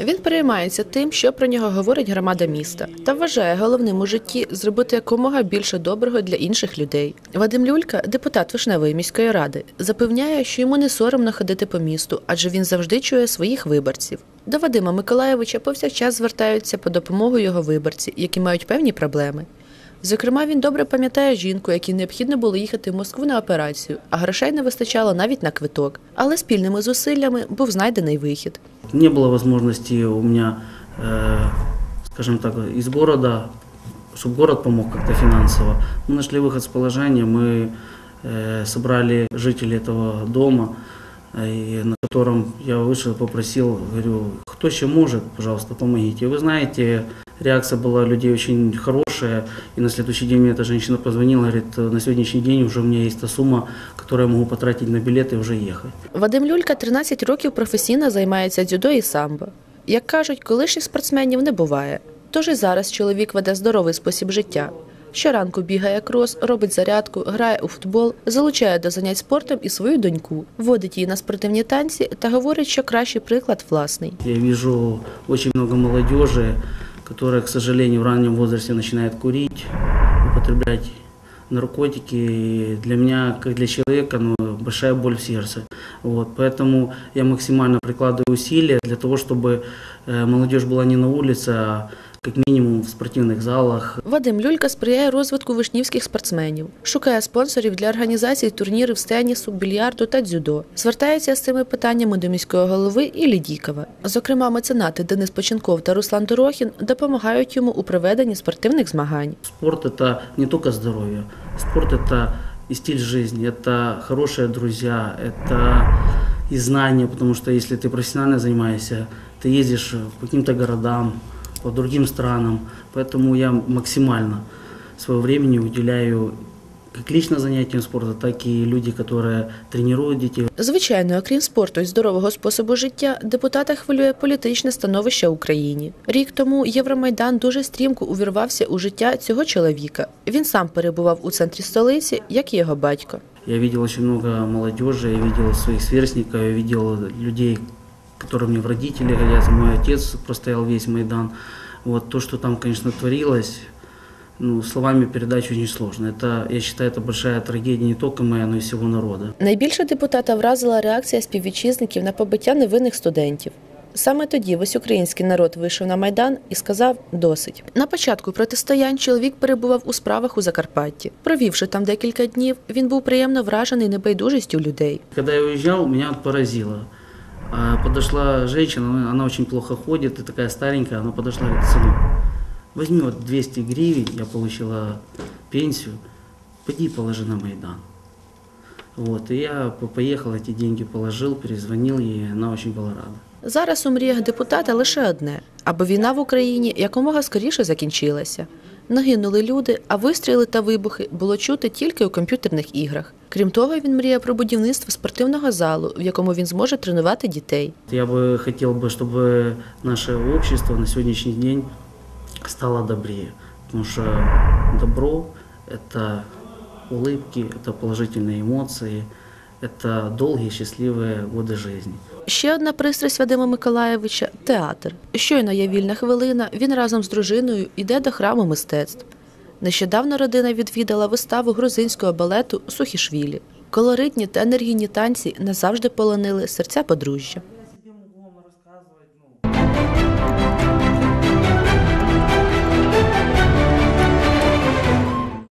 Він переймається тим, що про нього говорить громада міста, та вважає головним у житті зробити якомога більше доброго для інших людей. Вадим Люлька, депутат Вишневої міської ради, запевняє, що йому не соромно ходити по місту, адже він завжди чує своїх виборців. До Вадима Миколаєвича повсякчас звертаються по допомогу його виборці, які мають певні проблеми. Зокрема, він добре пам'ятає жінку, якій необхідно було їхати в Москву на операцію, а грошей не вистачало навіть на квиток. Але спільними зусиллями був знайдений вихід. Не было возможности у меня, э, скажем так, из города, чтобы город помог как-то финансово. Мы нашли выход с положения, мы э, собрали жителей этого дома, э, и на котором я вышел, попросил, говорю, кто еще может, пожалуйста, помогите. И вы знаете, реакция была людей очень хорошая, и на следующий день мне эта женщина позвонила, говорит, на сегодняшний день уже у меня есть та сумма, которую я могу потратить на билеты и уже ехать. Вадим Люлька 13 років професійно займається дзюдо і самбо. Як кажуть, колишніх спортсменів не буває. Тож і зараз чоловік веде здоровий спосіб життя. Щоранку бігає крос, робить зарядку, грає у футбол, залучає до занять спортом і свою доньку, водить її на спортивні танці та говорить, що кращий приклад власний. Я вижу очень много молодежи, которая, к сожалению, в раннем возрасте начинает курить, употреблять наркотики. И для меня, как для человека, ну, большая боль в сердце. Вот, поэтому я максимально прикладываю усилия для того, чтобы э, молодежь была не на улице, а как минимум в спортивных залах, Вадим Люлька сприяє розвитку вишнівських спортсменів, шукає спонсорів для організації турнірів з тенісу, більярду та дзюдо. Звертається з цими питаннями до міського голови Іллі Дікова. Зокрема, меценати Денис Поченков та Руслан Дорохін допомагають йому у проведенні спортивних змагань. Спорт это не только здоровье, спорт это и стиль жизни, это хорошие друзья, это и знания, потому что если ты профессионально занимаешься, ты ездишь по каким-то городам, по другим странам, поэтому я максимально своего времени уделяю как лично занятиям спорта, так и люди, которые тренируют детей. Звичайно, окрім спорту і здорового способу життя, депутата хвилює політичне становище в Україні. Рік тому Євромайдан дуже стрімко увірвався у життя цього чоловіка. Він сам перебував у центрі столиці, як і його батько. Я видел очень много молодежи, я видел своих сверстников, я видел людей, которые мне в родители годятся. Мой отец простоял весь Майдан. Вот то, что там, конечно, творилось, ну, словами передать очень сложно. Это, я считаю, это большая трагедия не только моя, но и всего народа. Найбільше депутата вразила реакція співвітчизників на побиття невинних студентів. Саме тоді весь український народ вийшов на майдан і сказав досить. На початку протистоянь чоловік перебував у справах у Закарпатті. Провівши там декілька днів, він був приємно вражений небайдужістю людей. Когда я уезжал, меня вот поразило. А, Подошла женщина, она- она очень плохо ходит, и такая старенькая, она подошла и говорит, сынок, возьми вот 200 гривен, я получила пенсию, пойди положи на Майдан. Вот, и я по- поехал, эти деньги положил, перезвонил ей, она очень была рада. Зараз у мріях депутата лише одне, аби війна в Україні якомога скоріше закінчилася. Нагинули люди, а вистріли та вибухи було чути тільки у комп'ютерних іграх. Крім того, він мріє про будівництво спортивного залу, в якому він зможе тренувати дітей. Я бы хотел бы, чтобы наше общество на сегодняшний день стало добрее, потому что добро – это улыбки, это положительные эмоции, это долгие счастливые годы жизни. Ще одна пристрасть Вадима Миколаєвича театр. Щойно є вільна хвилина, він разом з дружиною йде до храму мистецтв. Нещодавно родина відвідала виставу грузинського балету Сухішвілі. Колоритні та енергійні танці назавжди полонили серця подружжя.